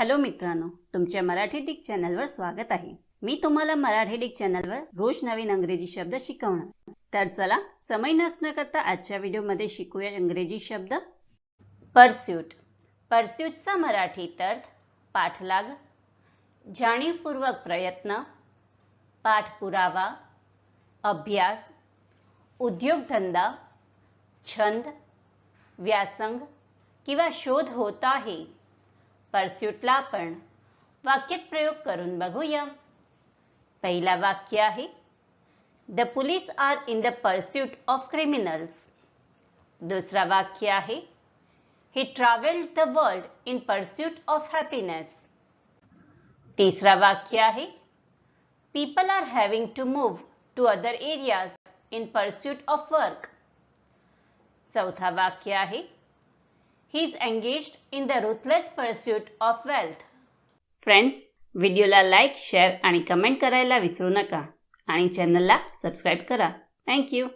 Hello मित्रांनो तुमच्या Marathi Dick चॅनलवर स्वागत आहे. मी तुम्हाला मराठी डिक चॅनलवर रोज नवीन अंग्रेजी शब्द शिकवणार. तर चला समय नसणं करता आजच्या व्हिडिओमध्ये शिकूया इंग्रजी शब्द. परस्यूट परस्यूटचा मराठीत अर्थ पाठलाग जाणीवपूर्वक प्रयत्न पाठपुरावा अभ्यास उद्योगधंदा छंद व्यासंग किंवा शोध होत आहे. परस्यूटला आपण वाक्यात प्रयोग करून बघूया। पहिला वाक्य आहे the police are in the pursuit of criminals दुसरा वाक्य आहे he travelled the world in pursuit of happiness तिसरा वाक्य आहे people are having to move to other areas in pursuit of work चौथा वाक्य आहे he is engaged in the ruthless pursuit of wealth friends व्हिडिओला लाईक शेअर आणि comment करायला विसरू नका. आणि चॅनलला सबस्क्राईब करा. थँक्यू